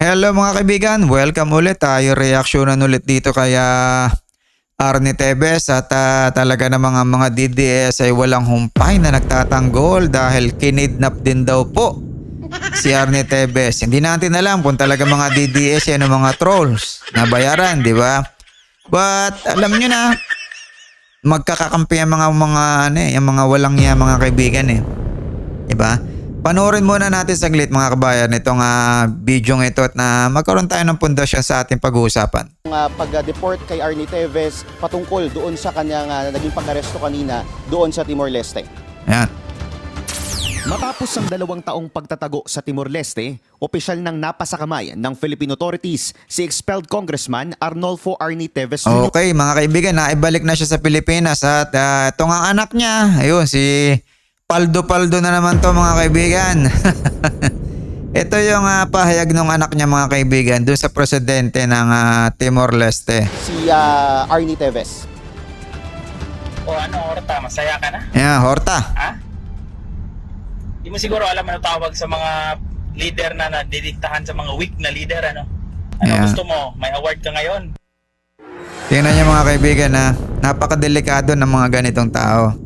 Hello mga kaibigan, welcome ulit tayo reaksyonan ulit dito kaya Arnie Tevez at ah, talaga na mga mga DDS ay walang humpay na nagtatanggol dahil kinidnap din daw po si Arnie Tevez. Hindi natin alam kung talaga mga DDS yan o mga trolls na bayaran, di ba? But alam nyo na, magkakakampi ang mga mga ano eh, yung mga walang niya mga kaibigan eh. Di ba? Panoorin muna natin saglit mga kabayan itong ah, video ito at na magkaroon tayo ng pundasyon sa ating pag-uusapan. uh, pag-deport kay Arnie Teves patungkol doon sa kanyang uh, naging pag-aresto kanina doon sa Timor-Leste. Ayan. Matapos ang dalawang taong pagtatago sa Timor-Leste, opisyal nang napasakamay ng Philippine authorities si expelled Congressman Arnolfo Arnie Teves. Okay mga kaibigan, naibalik na siya sa Pilipinas at ah, ito nga anak niya, ayun si Paldo Paldo na naman to mga kaibigan. ito yung ah, pahayag ng anak niya mga kaibigan doon sa presidente ng ah, Timor-Leste. Si uh, Arnie Teves. O ano, Horta, masaya ka na? Ayan, Horta. Ha? Di mo siguro alam ano tawag sa mga leader na nadidiktahan sa mga weak na leader, ano? Ano Yeah. gusto mo? May award ka ngayon? Tingnan niyo mga kaibigan na napakadelikado ng mga ganitong tao.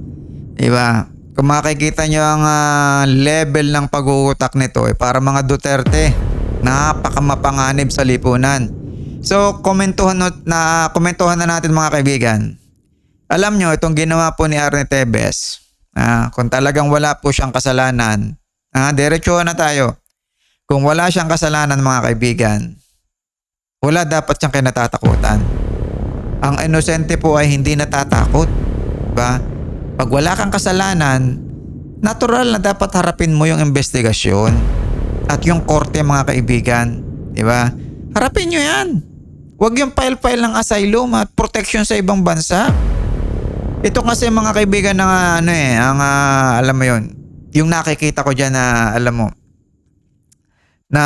Diba? Kung makikita niyo ang ah, level ng pag-uutak nito eh, para mga Duterte, napakamapanganib sa lipunan. So, komentuhan no- na komentuhan na natin mga kaibigan. Alam niyo itong ginawa po ni Arne Tevez, ah, kung talagang wala po siyang kasalanan, ah, diretsuhan na tayo. Kung wala siyang kasalanan mga kaibigan, wala dapat siyang kinatatakutan ang inosente po ay hindi natatakot. Diba? Pag wala kang kasalanan, natural na dapat harapin mo yung investigasyon at yung korte mga kaibigan. Diba? Harapin nyo yan. Huwag yung file-file ng asylum at protection sa ibang bansa. Ito kasi mga kaibigan ng ah, ano eh, ang ah, alam mo yun, yung nakikita ko dyan na alam mo, na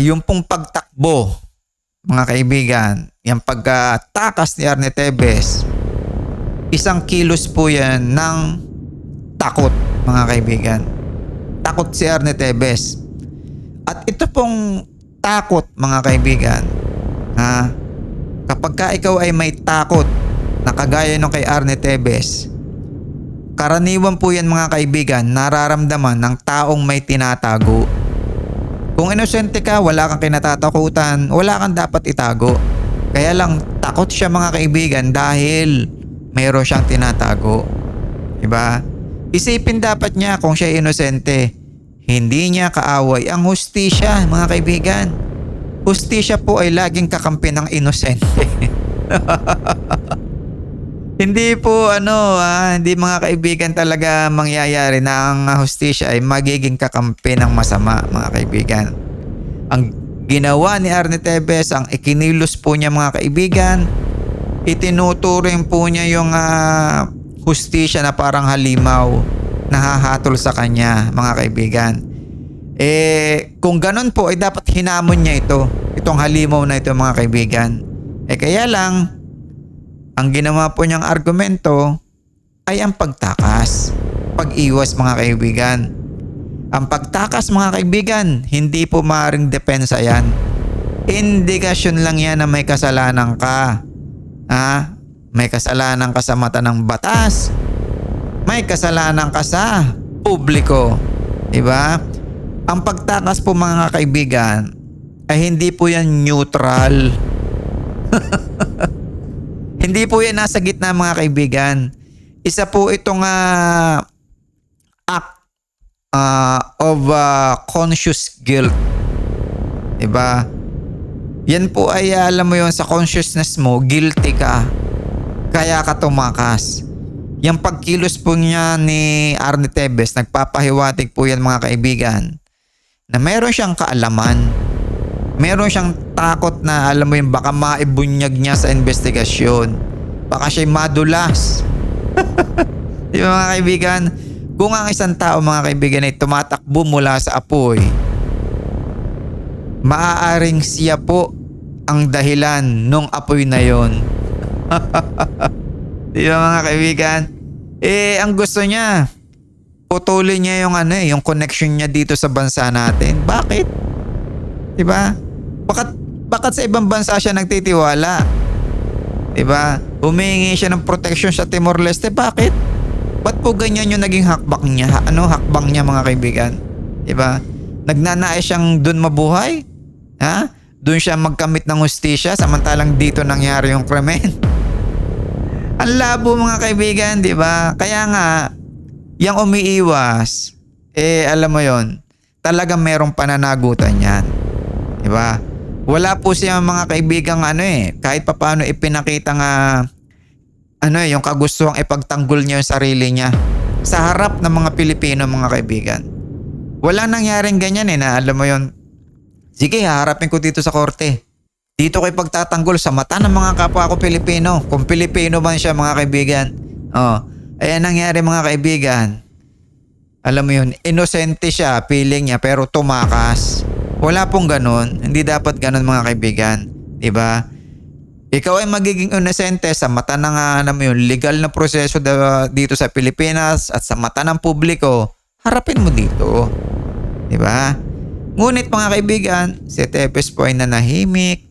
yung pong pagtakbo mga kaibigan, yung pagkatakas ni Arne Tevez, isang kilos po yan ng takot, mga kaibigan. Takot si Arne Tevez. At ito pong takot, mga kaibigan, ha, kapag ka ikaw ay may takot na kagaya nung kay Arne Tevez, karaniwan po yan mga kaibigan, nararamdaman ng taong may tinatago. Kung inosente ka, wala kang kinatatakutan, wala kang dapat itago. Kaya lang takot siya mga kaibigan dahil mayroon siyang tinatago. Diba? Isipin dapat niya kung siya inosente. Hindi niya kaaway ang hustisya mga kaibigan. Hustisya po ay laging kakampi ng inosente. Hindi po ano, ah, hindi mga kaibigan talaga mangyayari na ang hustisya ay magiging kakampi ng masama mga kaibigan. Ang ginawa ni Arne Tevez, ang ikinilos po niya mga kaibigan, itinuturing po niya yung ah, hustisya na parang halimaw na hahatol sa kanya mga kaibigan. Eh, kung ganun po, ay dapat hinamon niya ito. Itong halimaw na ito mga kaibigan. Eh kaya lang, ang ginawa po niyang argumento ay ang pagtakas. Pag-iwas mga kaibigan. Ang pagtakas mga kaibigan, hindi po maaaring depensa yan. Indikasyon lang yan na may kasalanan ka. Ha? May kasalanan ka sa mata ng batas. May kasalanan ka sa publiko. Diba? Ang pagtakas po mga kaibigan ay hindi po yan neutral. Hindi po yan nasa gitna mga kaibigan. Isa po itong ah, act ah, of ah, conscious guilt. Diba? Yan po ay alam mo yon sa consciousness mo, guilty ka. Kaya ka tumakas. Yung pagkilos po niya ni Arne Tevez, nagpapahiwatig po yan mga kaibigan, na meron siyang kaalaman meron siyang takot na alam mo yung baka maibunyag niya sa investigasyon. Baka siya'y madulas. Di ba mga kaibigan? Kung ang isang tao mga kaibigan ay tumatakbo mula sa apoy, maaaring siya po ang dahilan nung apoy na yon. Di ba mga kaibigan? Eh, ang gusto niya, putulin niya yung ano eh, yung connection niya dito sa bansa natin. Bakit? 'Di ba? Bakit, bakit sa ibang bansa siya nagtitiwala? Diba? Humingi siya ng protection sa Timor-Leste. Bakit? Ba't po ganyan yung naging hakbang niya? Ano hakbang niya mga kaibigan? Diba? Nagnanais siyang dun mabuhay? Ha? Doon siya magkamit ng hustisya samantalang dito nangyari yung krimen. Ang labo mga kaibigan, di ba? Kaya nga, yung umiiwas, eh alam mo yon talagang merong pananagutan yan. Di ba? Wala po siya mga kaibigang ano eh, kahit papaano ipinakita nga ano eh, yung kagustuhang ipagtanggol niya yung sarili niya sa harap ng mga Pilipino mga kaibigan. Wala nangyaring ganyan eh na alam mo yon sige haharapin ko dito sa korte. Dito ko ipagtatanggol sa mata ng mga kapwa ko Pilipino. Kung Pilipino man siya mga kaibigan. Oh, ayan nangyari mga kaibigan. Alam mo yun, inosente siya, feeling niya, pero tumakas. Wala pong ganun. Hindi dapat ganun mga kaibigan. ba? Ikaw ay magiging inosente sa mata ng alam mo yun, legal na proseso dito sa Pilipinas at sa mata ng publiko. Harapin mo dito. 'Di ba? Ngunit mga kaibigan, si Tepes po ay nanahimik,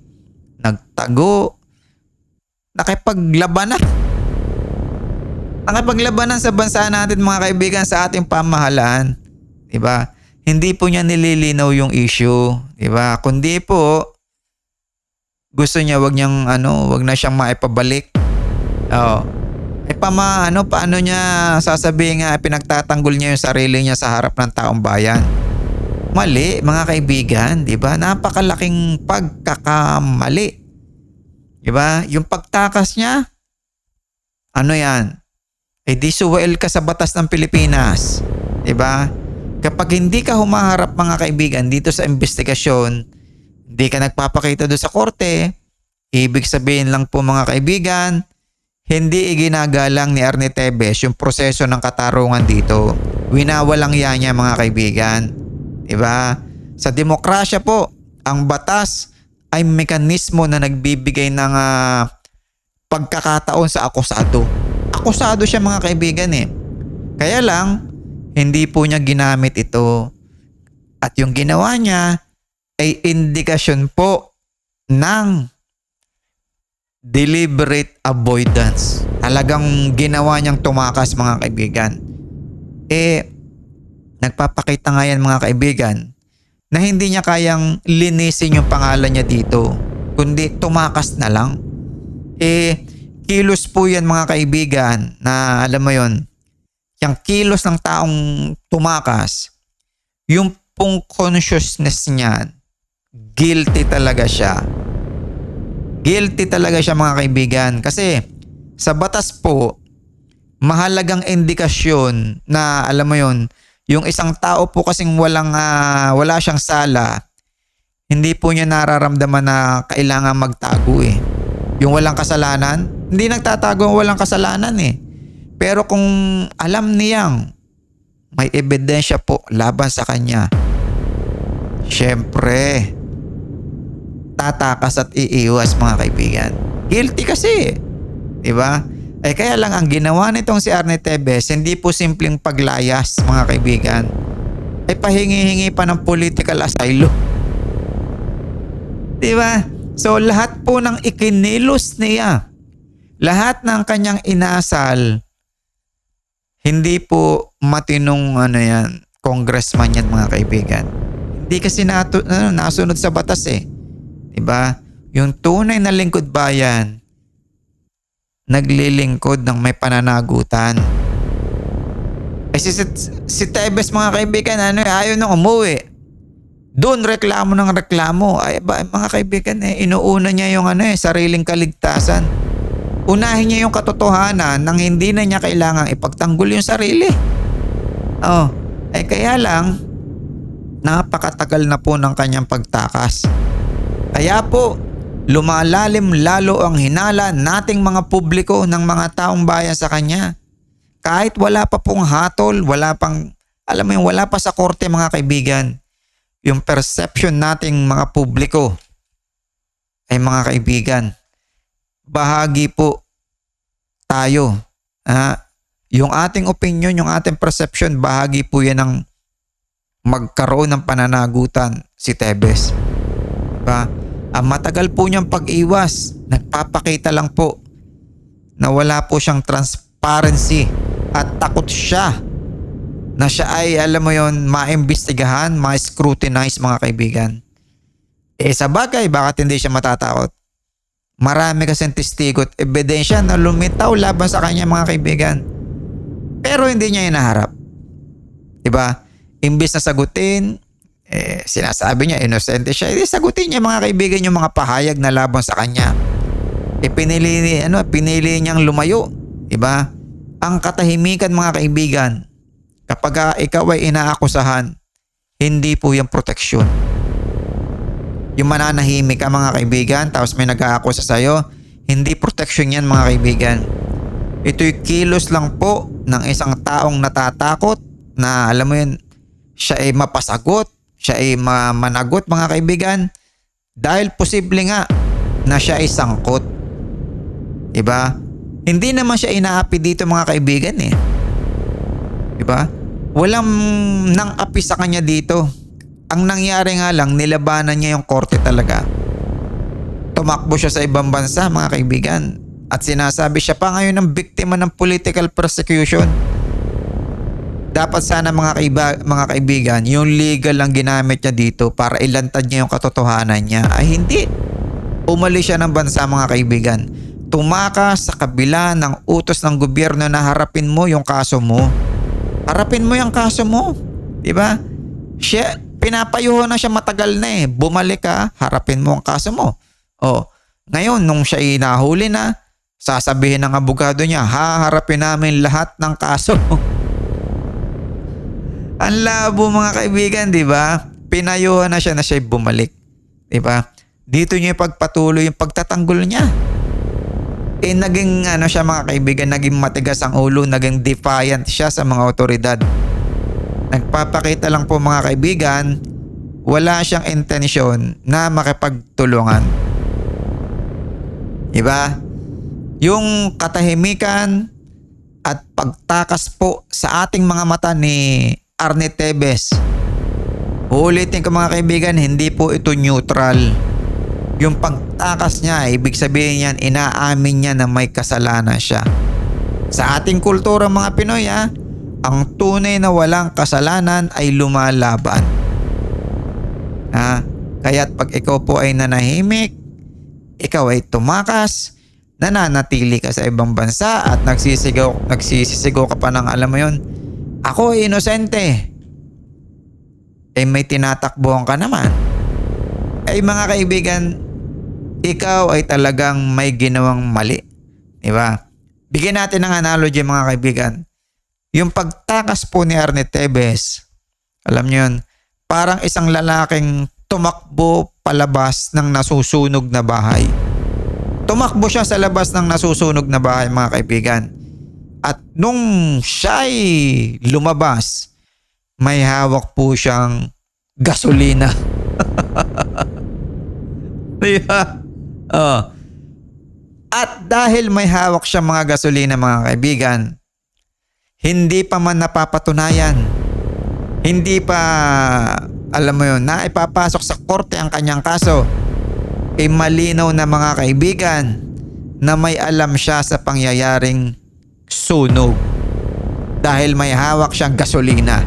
nagtago, nakipaglabanan. Nakipaglabanan sa bansa natin mga kaibigan sa ating pamahalaan. 'Di ba? Hindi po niya nililinaw yung issue, 'di ba? Kundi po gusto niya wag niyang ano, wag na siyang maipabalik. Oo. Eh pama, ano, paano niya sasabihin nga pinagtatanggol niya yung sarili niya sa harap ng taong bayan? Mali, mga kaibigan, 'di ba? Napakalaking pagkakamali. 'Di ba? Yung pagtakas niya, ano 'yan? Eh di suwail ka sa batas ng Pilipinas. 'Di ba? Kapag hindi ka humaharap mga kaibigan dito sa investigasyon, hindi ka nagpapakita doon sa korte, ibig sabihin lang po mga kaibigan, hindi iginagalang ni Arne Tebes yung proseso ng katarungan dito. Winawalang yan niya mga kaibigan. Diba? Sa demokrasya po, ang batas ay mekanismo na nagbibigay ng ah, pagkakataon sa akusado. Akusado siya mga kaibigan eh. Kaya lang, hindi po niya ginamit ito. At yung ginawa niya ay indikasyon po ng deliberate avoidance. Talagang ginawa niyang tumakas mga kaibigan. Eh, nagpapakita nga yan mga kaibigan na hindi niya kayang linisin yung pangalan niya dito. Kundi tumakas na lang. Eh, kilos po yan mga kaibigan na alam mo yon yung kilos ng taong tumakas, yung pong consciousness niyan, guilty talaga siya. Guilty talaga siya mga kaibigan. Kasi sa batas po, mahalagang indikasyon na alam mo yon yung isang tao po kasing walang, ah, wala siyang sala, hindi po niya nararamdaman na kailangan magtago eh. Yung walang kasalanan, hindi nagtatago ang walang kasalanan eh. Pero kung alam niyang may ebidensya po laban sa kanya, syempre, tatakas at iiwas mga kaibigan. Guilty kasi. Di ba? Eh kaya lang ang ginawa nitong si Arne Tebes, hindi po simpleng paglayas mga kaibigan. Ay pahingi-hingi pa ng political asylum. Di ba? So lahat po ng ikinilos niya, lahat ng kanyang inasal, hindi po matinong ano yan, congressman yan mga kaibigan. Hindi kasi natu- ano, nasunod sa batas eh. 'Di ba? Yung tunay na lingkod bayan, naglilingkod ng may pananagutan. Eh si, si, si Tebes mga kaibigan, ano, eh, ayaw nang umuwi. Doon reklamo ng reklamo. Ay ba, mga kaibigan, eh, inuuna niya yung ano, eh, sariling kaligtasan. Unahin niya yung katotohanan nang hindi na niya kailangang ipagtanggol yung sarili. Oh, eh kaya lang, napakatagal na po ng kanyang pagtakas. Kaya po, lumalalim lalo ang hinala nating mga publiko ng mga taong bayan sa kanya. Kahit wala pa pong hatol, wala pang, alam mo yung wala pa sa korte mga kaibigan, yung perception nating mga publiko ay mga kaibigan, bahagi po tayo. Ha? Yung ating opinion, yung ating perception, bahagi po yan ng magkaroon ng pananagutan si Tebes. Diba? Ang matagal po niyang pag-iwas, nagpapakita lang po na wala po siyang transparency at takot siya na siya ay alam mo yon maimbestigahan, ma-scrutinize mga kaibigan. Eh sa bagay, bakit hindi siya matatakot? Marami kasing testigo at ebidensya na lumitaw laban sa kanya mga kaibigan. Pero hindi niya inaharap. Diba? Imbis na sagutin, eh, sinasabi niya, inosente siya. Eh, sagutin niya mga kaibigan yung mga pahayag na laban sa kanya. Eh, pinili, ni- ano, pinili niyang lumayo. Diba? Ang katahimikan mga kaibigan, kapag ah, ikaw ay inaakusahan, hindi po yung proteksyon. Yung mananahimik ka mga kaibigan, tapos may nag-aakusa sa'yo, hindi proteksyon yan mga kaibigan. Ito'y kilos lang po ng isang taong natatakot na alam mo yun, siya ay mapasagot, siya ay ma- managot mga kaibigan dahil posible nga na siya ay sangkot. Diba? Hindi naman siya inaapi dito mga kaibigan eh. Diba? Walang nang api sa kanya dito. Ang nangyari nga lang, nilabanan niya yung korte talaga. Tumakbo siya sa ibang bansa mga kaibigan. At sinasabi siya pa ngayon ng biktima ng political persecution. Dapat sana mga, kaiba, mga kaibigan, yung legal lang ginamit niya dito para ilantad niya yung katotohanan niya. Ay hindi. Umalis siya ng bansa mga kaibigan. Tumakas sa kabila ng utos ng gobyerno na harapin mo yung kaso mo. Harapin mo yung kaso mo. Ba? Siya, pinapayuho na siya matagal na eh. Bumalik ka, harapin mo ang kaso mo. Oh, ngayon, nung siya inahuli na, sasabihin ng abogado niya, haharapin namin lahat ng kaso. Ang labo mga kaibigan, di ba? Pinayuhan na siya na siya bumalik. Di ba? Dito niya pagpatuloy yung pagtatanggol niya. Eh naging ano siya mga kaibigan, naging matigas ang ulo, naging defiant siya sa mga otoridad. Nagpapakita lang po mga kaibigan, wala siyang intensyon na makipagtulungan. Diba? Yung katahimikan at pagtakas po sa ating mga mata ni Arne Tebes. Uulitin ko mga kaibigan, hindi po ito neutral. Yung pagtakas niya, ibig sabihin yan, inaamin niya na may kasalanan siya. Sa ating kultura mga Pinoy ha, ang tunay na walang kasalanan ay lumalaban. Ha? Kaya't pag ikaw po ay nanahimik, ikaw ay tumakas, nananatili ka sa ibang bansa at nagsisigaw, nagsisisigaw ka pa ng alam mo yun, ako inosente. Eh may tinatakbuhan ka naman. Ay mga kaibigan, ikaw ay talagang may ginawang mali. Di ba? Bigyan natin ng analogy mga kaibigan. Yung pagtakas po ni Arne Tebes, alam niyo yun, parang isang lalaking tumakbo palabas ng nasusunog na bahay. Tumakbo siya sa labas ng nasusunog na bahay mga kaibigan. At nung siya'y lumabas, may hawak po siyang gasolina. Diba? Oh. At dahil may hawak siya mga gasolina mga kaibigan, hindi pa man napapatunayan, hindi pa, alam mo yun, na ipapasok sa korte ang kanyang kaso, eh malinaw na mga kaibigan na may alam siya sa pangyayaring sunog dahil may hawak siyang gasolina.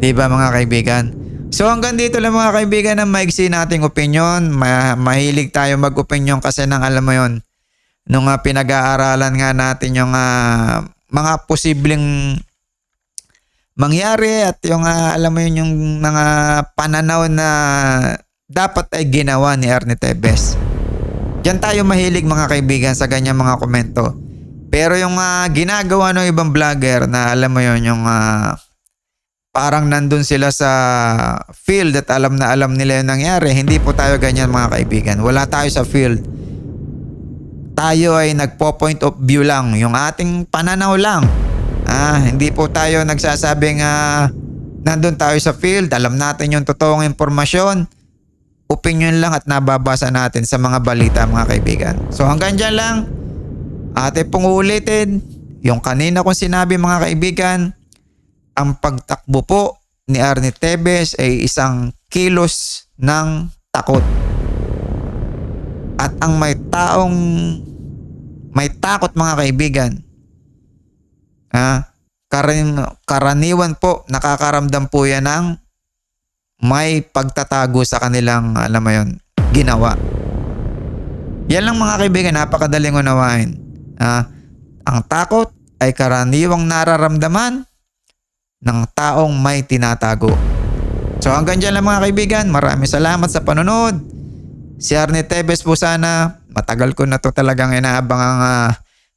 Di ba mga kaibigan? So hanggang dito lang mga kaibigan ang maigsi nating opinion. Ma- mahilig tayo mag-opinion kasi nang alam mo yon nung uh, pinag-aaralan nga natin yung ah, mga posibleng mangyari at yung ah, alam mo yun yung mga pananaw na dapat ay ginawa ni Ernie Tebes. Diyan tayo mahilig mga kaibigan sa ganyang mga komento. Pero yung ah, ginagawa ng ibang vlogger na alam mo yun yung ah, parang nandun sila sa field at alam na alam nila yung nangyari. Hindi po tayo ganyan mga kaibigan. Wala tayo sa field. Tayo ay nagpo-point of view lang. Yung ating pananaw lang. Ah, hindi po tayo nagsasabing ah, nandun tayo sa field. Alam natin yung totoong impormasyon. Opinion lang at nababasa natin sa mga balita mga kaibigan. So hanggang dyan lang. Ate pong. Yung kanina kong sinabi mga kaibigan ang pagtakbo po ni Arnie Tebes ay isang kilos ng takot. At ang may taong may takot mga kaibigan, ah, karan, karaniwan po nakakaramdam po yan ng may pagtatago sa kanilang, alam mo yun, ginawa. Yan lang mga kaibigan, napakadaling unawain. Ah, ang takot ay karaniwang nararamdaman ng taong may tinatago. So hanggang dyan lang mga kaibigan, maraming salamat sa panonood. Si Arnie Tevez po sana, matagal ko na to talagang inaabang ang uh,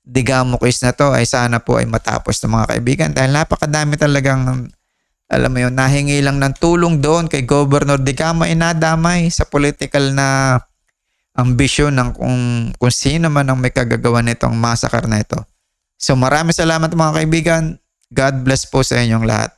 digamo quiz na to ay sana po ay matapos ng mga kaibigan dahil napakadami talagang alam mo yun, nahingi lang ng tulong doon kay Governor Digamo inadamay sa political na ambisyon ng kung, kung sino man ang may kagagawa nitong massacre na ito. So maraming salamat mga kaibigan. God bless po sa inyong lahat.